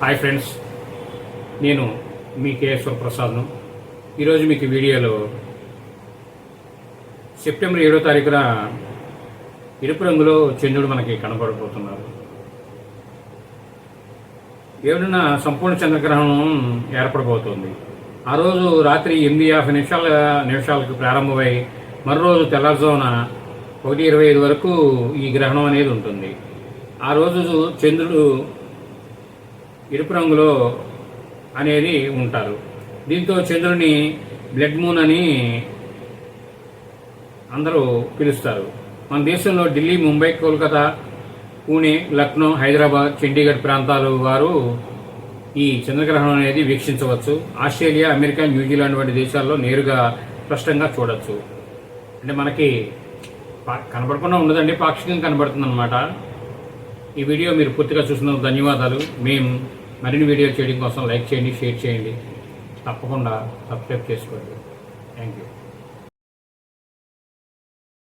Hi friends. నేను మీ కేఎస్వర ప్రసాద్ను. ఈరోజు మీకు వీడియోలో సెప్టెంబర్ ఏడో తారీఖున ఎరుపు రంగులో చంద్రుడు మనకి కనబడబోతున్నారు ఏడున సంపూర్ణ చంద్రగ్రహణం ఏర్పడబోతోంది. ఆ రోజు రాత్రి ఎనిమిది యాభై నిమిషాల నిమిషాలకు ప్రారంభమై మరో రోజు తెల్లవారుజామున ఒకటి ఇరవై ఐదు వరకు ఈ గ్రహణం అనేది ఉంటుంది. ఆ రోజు చంద్రుడు ఎరుపు రంగులో అనేది ఉంటారు. దీంతో చంద్రుని బ్లడ్ మూన్ అని అందరూ పిలుస్తారు. మన దేశంలో ఢిల్లీ ముంబై కోల్కతా పూణే లక్నో హైదరాబాద్ చండీగఢ్ ప్రాంతాలు వారు ఈ చంద్రగ్రహణం అనేది వీక్షించవచ్చు. ఆస్ట్రేలియా అమెరికా న్యూజిలాండ్ వంటి దేశాల్లో నేరుగా స్పష్టంగా చూడొచ్చు. అంటే మనకి పా- కనబడకుండా ఉండదండి పాక్షికంగా కనబడుతుంది అనమాట ఈ వీడియో మీరు పూర్తిగా చూసినందుకు ధన్యవాదాలు. మేము మరిన్ని వీడియోలు చేయడం కోసం లైక్ చేయండి షేర్ చేయండి. తప్పకుండా సబ్స్క్రైబ్ చేసుకోండి. Thank you